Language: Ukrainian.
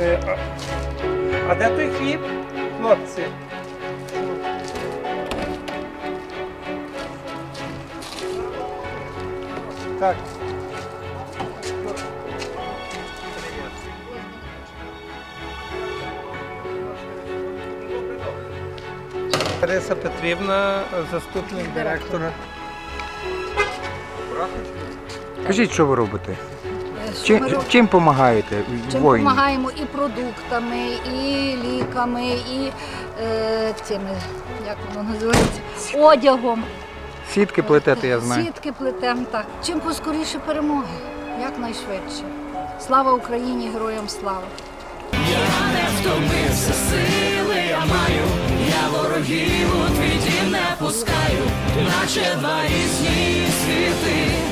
Е, а де той хліб, хлопці? Так. Тариса Петрівна, заступник директора. Кажіть, що ви робите? Чим, ми чим допомагаєте Чим воїнам? допомагаємо і продуктами, і ліками, і е, цими, як воно називається, одягом. Сітки плетете, я знаю. Сітки плетем, так. Чим поскоріше перемоги, якнайшвидше. Слава Україні, героям слава! Я не втомився, сили я маю, я ворогів у твій дім не пускаю, наче два різні світи.